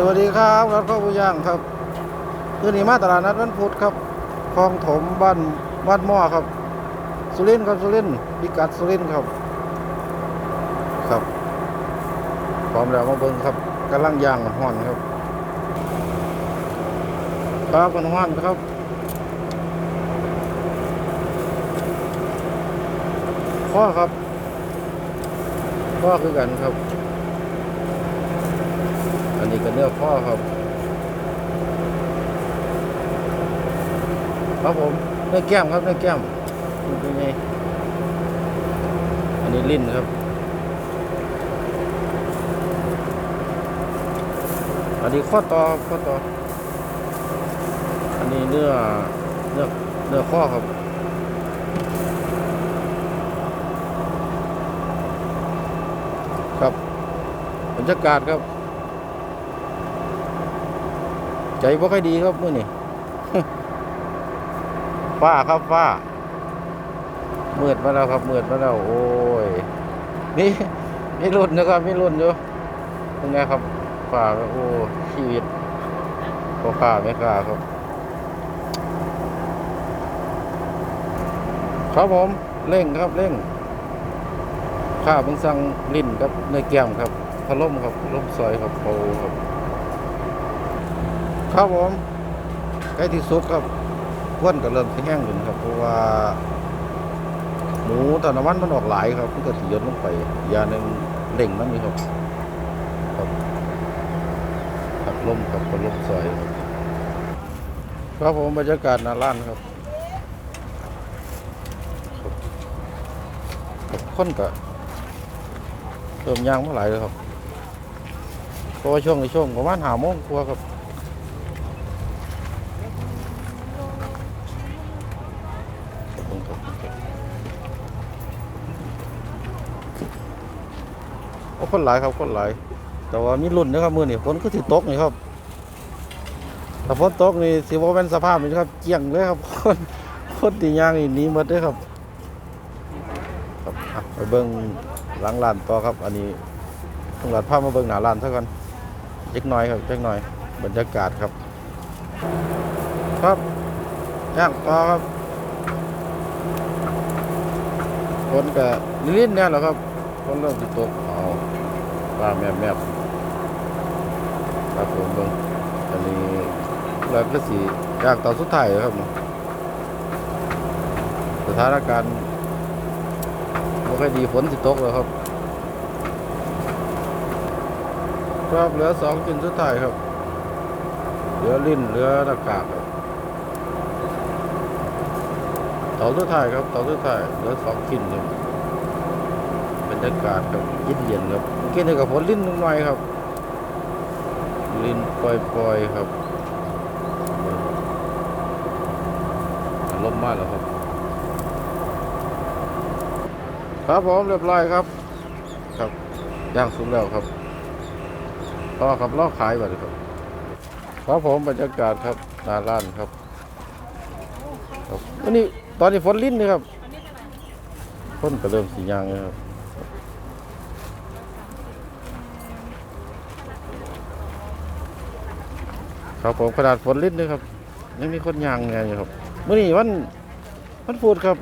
สวัสดีครับรัฐข้าวผู้ย่างครับคืนนี้มาตลาดนัดวันพุธครับคลองถมบ้านบ้านหม้อครับ สุรินครับสุรินพิกัดสุรินครับ ครับพร้อมแล้วมาเบิ่งครับกำลังย่างห่อนครับครับมันห่อนครับข้อครับข้อคือกันครับ อันนี้ก็เนื้อข้อครับ ครับผมเนื้อแก้มครับเนื้อแก้มเป็นไงอันนี้ลิ้นครับ อันนี้ข้อต่อข้อต่อ อันนี้เนื้อเนื้อเนื้อข้อครับครับบรรยากาศครับ ใจบ่ค่อยดีครับมื้อนี้ฟ้าครับฟ้ามืดมาแล้วครับมืดมาแล้วโอ้ยนี่มีรุ่นนะครับมีรุ่นอยู่เป็นไงครับฟ้าโอ้ชีวิตพ่อค้าแม่ค้าครับ ครับผมเร่งครับเร่งข้าเพิ่งสั่งลิ้นกับเนื้อแก้มครับพะล่มครับล่มซอยครับโปครับ ครับผมใกล้ที่สุดครับควนก็เริ่มแห้งขึ้นครับ เพราะว่า หมูตอนน้ำมันมันออกหลายครับมันก็สิหยดลงไปยาหนึ่งเล่งน้ำนี่ครับครับผัดลมครับพะล่มซอยครับครับผมบรรยากาศหน้าร้านครับครับคนก็เติมยางมาหลายเลยครับเพราะว่าช่วงในช่วงประมาณหาโมงกว่าครับขอบคุณครับโอ้ คนหลายครับคนหลาย แต่ว่ามีรุ่นนะครับมือนี่ฝนก็สิตกนี่ครับถ้าฝนตกนี่สิว่าเป็นสภาพนี่ครับเกี่ยงเลยครับคนคนตียางนี่หนีหมดเลยครับครับไปเบิ้งหลังร้านต่อครับ อันนี้ต้องรัดภาพมาเบิ้งหน้าร้านซะก่อนเล็กน้อยครับเล็กน้อย บรรยากาศครับ ครับย่างต่อครับคนก็ลิ้นเนี่ยแหละครับคนเริ่มติตก เอาแมบแมบครับผมเบิ้งอันนี้แล้วก็สีย่างต่อสุดท้ายครับสถานการณ์บ่ค่อยดีฝนสิตกแล้วครับ ครับเหลือสองชิ้นสุดท้ายครับ เหลือลิ้นเหลือหน้ากากครับเต่าสุดท้ายครับเต่าสุดท้ายเหลือสองชิ้นครับ รรยากาศครับเย็นเย็นๆครับเมื่อกี้นี่กับฝนลิ้นนิดหน่อยครับ ลิ้นปล่อยๆครับลมมากแล้วครับ ครับผมเรียบร้อยครับ ครับย่างสุกแล้วครับต่อครับล่อขายไปเลยครับ ครับผมบรรยากาศครับนาร้านครับครับวันนี้ตอนนี้ฝนลิ้นนี่ครับฝนก็เริ่มสียางแล้วครับ ครับผมขนาดฝนลิ้นนี่ครับ ยังมีคนยางไงอยู่ครับเมื่อนี้วันวันพูดครับ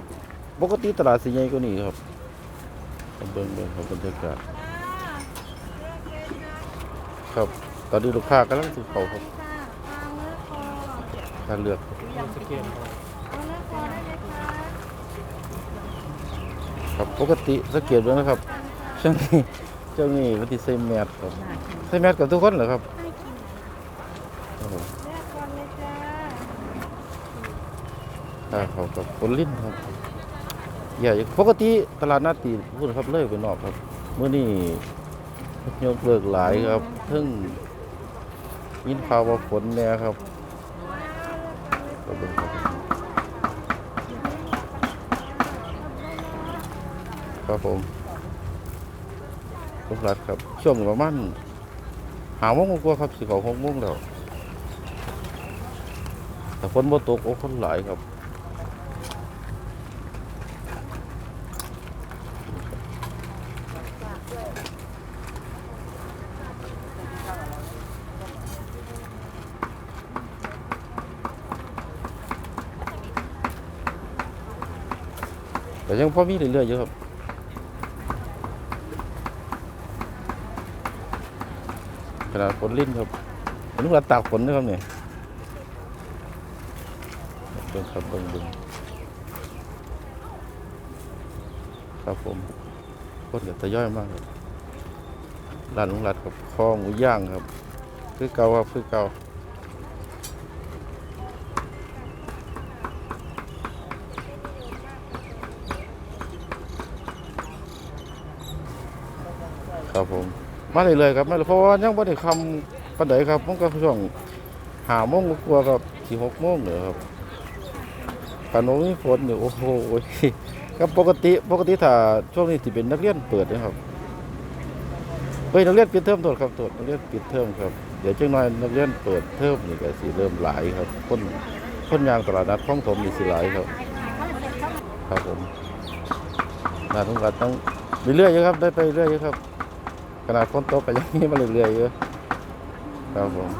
ปกติตลาดสีใหญ่กว่านี้ครับเบิ่งเบิ่งครับบรรยากาศครับ ตอนนี้ลูกค้ากำลังถือเขาครับการเลือกครับปกติสังเกตดูนะครับช่วงนี้ช่วงนี้มันติใส่แมสครับใส่แมสกับทุกคนเหรอครับผมอ่าเขากับคนลิ้นครับใหญ่ปกติตลาดนัดตีพูดครับเลยไปนอกครับเมื่อนี้ยกเลิกหลายครับเพิ่งยินข่าวว่าฝนเนี่ยครับก็เบิ่งครับครับผมทุกรัดครับช่วงประมาณหาโมงกว่าครับสิขาหกโมงแล้วแต่ฝนบ่ตกโอ้คนหลายครับ ยังพอมีเรื่อยๆอยู่ครับขนาดฝนลิ้นครับอันนี้เราตากฝนนะครับเนี่ยเบิ่งครับเบิ่งเบิ่งครับผมคนเหลือแต่ย่อยมากครับร้านลุงรัดกับคอหมูย่างครับ คือเก่าครับคือเก่า ครับผมมาเรื่อยๆครับมาเลยเพราะว่ายังไม่ได้คำปันไดครับมันก็ช่วงหาโมงกว่าๆครับสี่หกโมงเลยครับกันโน้มีฝนอยู่โอ้โหครับปกติปกติถ้าช่วงนี้ที่เป็นนักเรียนเปิดนะครับเฮ้ยนักเรียนปิดเทอมโทษครับโทษนักเรียนปิดเทอมครับเดี๋ยวจังหน่อยนักเรียนเปิดเทอมนี่ก็สิเริ่มหลายครับคนคนยางตลาดนัดคลองถมนี่สิหลายครับ ครับผมนาทุกการต้องเรื่อยๆครับได้ไปเรื่อยอยู่ครับ ขนาดฝนตกก็ยังมีมาเรื่อยๆอยู่ครับผม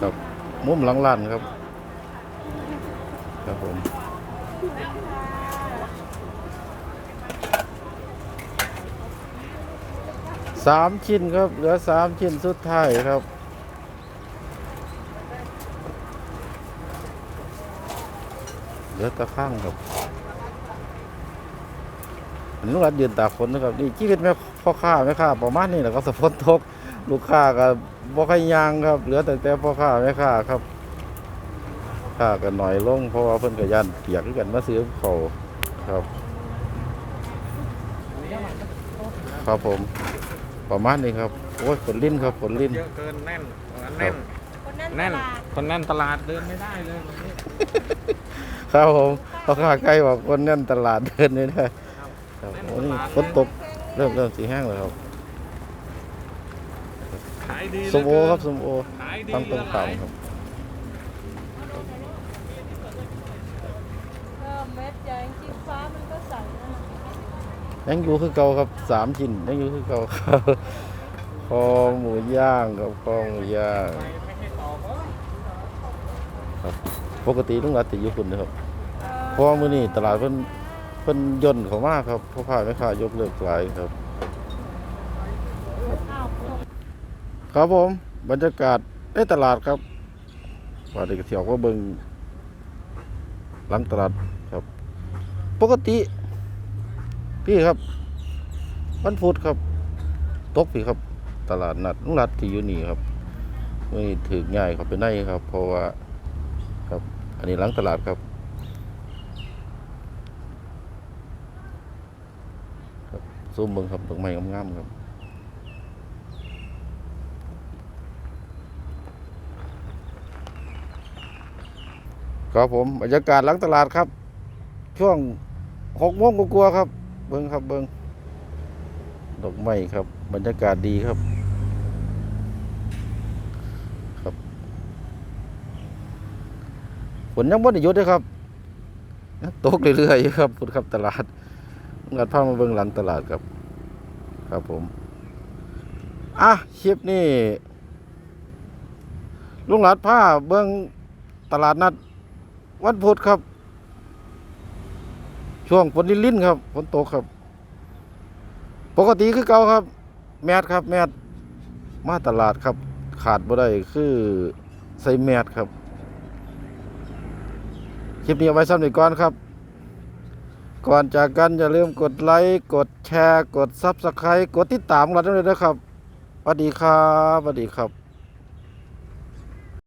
ครับมุมหลังร้านครับ ครับผมสามชิ้นครับเหลือสามชิ้นสุดท้ายครับเหลือตะข้างครับ นนี้ลูกหลานยืนตากฝนนะครับนี่ชีวิตแม่พ่อค้าแม่ค้าประมาณนี้แหละครับสะพนตกลูกค้าก็บ่ค่อยยางครับ เหลือแต่แต่พ่อค้าแม่ค้าครับค้าก็หน่อยลงเพราะว่าเพิ่นก็ยันเปียกคือกันมาซื้อเขาวครับ ครับผม ประมาณนี้ครับโอ้ยฝนลิ้นครับฝนลิ้นเยอะเกินแน่นตรงนั้นแน่นคนนั้นตแน่นลาดคนแน่นตลาดเดินไม่ได้เลยวันนี้ครับผมพ่อค้าใกล้บอกคนแน่นตลาดเดินไม่ได้ ครับโอ้นี่ฝนตกเริ่มเริ่มสีแห้งแล้วครับขายดีสมโอครับสมโอขายดีตั้งตรงเต่าครับก็เม็ดใหญ่จริงฟ้ามันก็ใสนะยังอยู่คือเก่าครับสามชิ้นยังอยู่คือเก่าครับคอหมูย่างครับคอหมูย่างไม่ให้ต่อเพราะปกติลุงรัดติอยู่คุณนะครับเพราะว่ามื้อนี้ตลาดเพิ่นเพิ่นย่นเขามากครับพ่อค้าแม่ค้ายกเลิกหลายครับ ครับผมบรรยากาศในตลาดครับว่าได้กเที่ยวว่าเบิ่งหลังตลาดครับ ปกติ พี่ครับวันพุธครับ ตกพี่ครับ ตลาดนัดลุงรัดที่อยู่นี่ครับไม่ถึงง่ายครับไปไหนครับ เพราะว่าครับ อันนี้หลังตลาดครับ ครับซูมเบิ่งครับดอกไม้งามๆครับครับผมบรรยากาศหลังตลาดครับ ช่วงหกโมงกลัวาครับ เบิ้งครับเบิ้งดอกไม้ครับ บรรยากาศดีครับ ครับฝนยังไม่ได้หยุดเลยครับตกเรื่อยๆครับพุดครับตลาด งัดพามาเบิ้งหลังตลาดครับ ครับผม อะคลิปนี้ลุงหลัดพาเบิ้งตลาดนัด วันพุธครับ ช่วงฝนลิ้นครับฝนตกครับ ปกติคือเก่าครับ แมทครับ แมทมาตลาดครับ ขาดบ่ได้คือใส่แมทครับคลิปนี้เอาไว้ซ้ำอีกก่อนครับ ก่อนจากกันอย่าลืมกดไลค์กดแชร์ กดซับสไครต์กดติดตามเราด้วยนะครับสวัสดีครับสวัสดีครับ